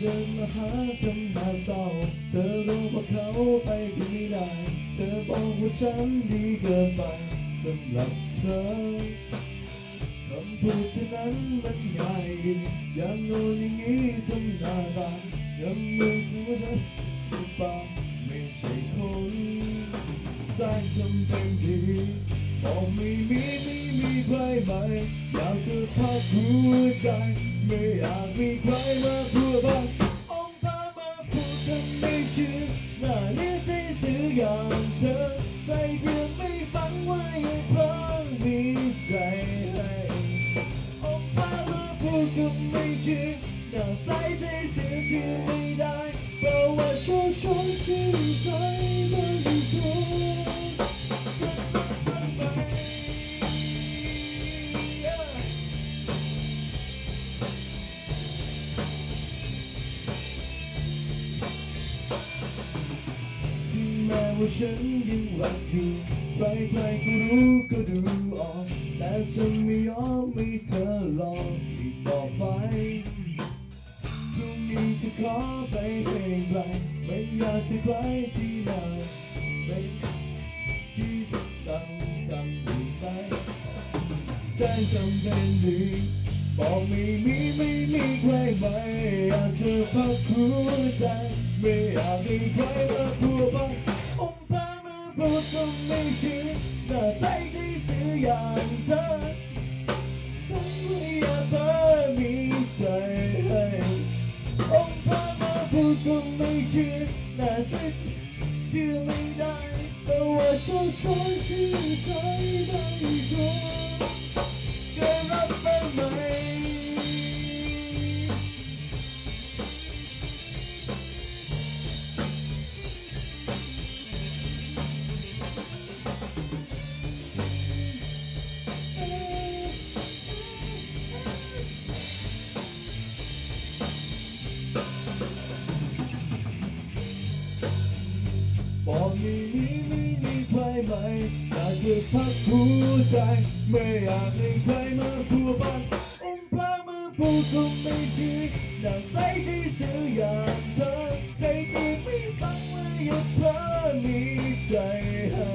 เดินมาหาทำหน้าเศร้าเธอรู้ว่าเขาไปดีไม่ได้ เธอบอกว่าฉันดีเกินไปสำหรับเธอคำพูดเท่านั้นมันง่ายดีอย่างโน้นอย่างนี้ทำหน้าบายังมือสิว่าฉันหรือเปล่าไม่ใช่คนสร้างจำเป็นดี บอกไม่มีไม่มีใครไหม่อยากจะพักหัวใจ ไม่อยากมีใครมาพูดบ้างองพามาพูดกันไม่เชื่อหน้าเนี้ยใจสื่ออย่างเธอใจเดียวไม่ฟังไว้เพราะมีใจให้ออกมามื่อพูดก็ไม่เชื่อหน้าใสใจเสียชื่อไม่ได้เพราะว่าชอบชอบชื่อใจมันดีกว่า ว่าฉันยังรักอยู่ใครใครๆก็รู้ก็ดูออก แต่จะไม่ยอมให้เธอลองอีกต่อไปพรุ่งนี้จะขอไปเพลงไกลไม่อยากจะไกลที่ไหนไม่ที่ตั้งจำอยู่ไปแสนจำเป็นดีบอกไม่มีไม่มีใครไม่อยากจะพักหัวใจไม่อยากให้ใครมาพูดบ้าง องค์พามือพูดก็ไม่เชื่อหน้าใจที่สื่ออย่างเธอไม่อยากเพิ่มมีใจให้องค์พระมาพูดก็ไม่เชื่อน่าจะเชื่อไม่ได้แต่ว่าชอบชอบเชื่อใจได้ก็เบอกไม่มีไม่มีใครไหมอยากจะพักหัวใจ ไม่อยากให้ใครมาพัวบ้านองค์พระมาพูดก็ไม่เชื่อน่าใสที่สื่ออย่างเธอใครพูดไม่ฟังว่าอย่าเพลอมีใจให้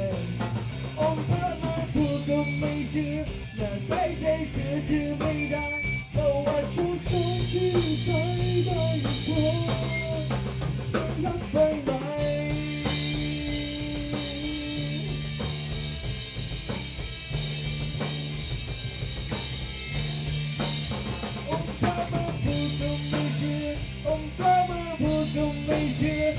องค์พระมาพูดก็ไม่เชื่อน่าใสใจเสือชื่อไม่ได้เพราะว่าชุดชนชื่อใจได้กว่ารักไป Yeah.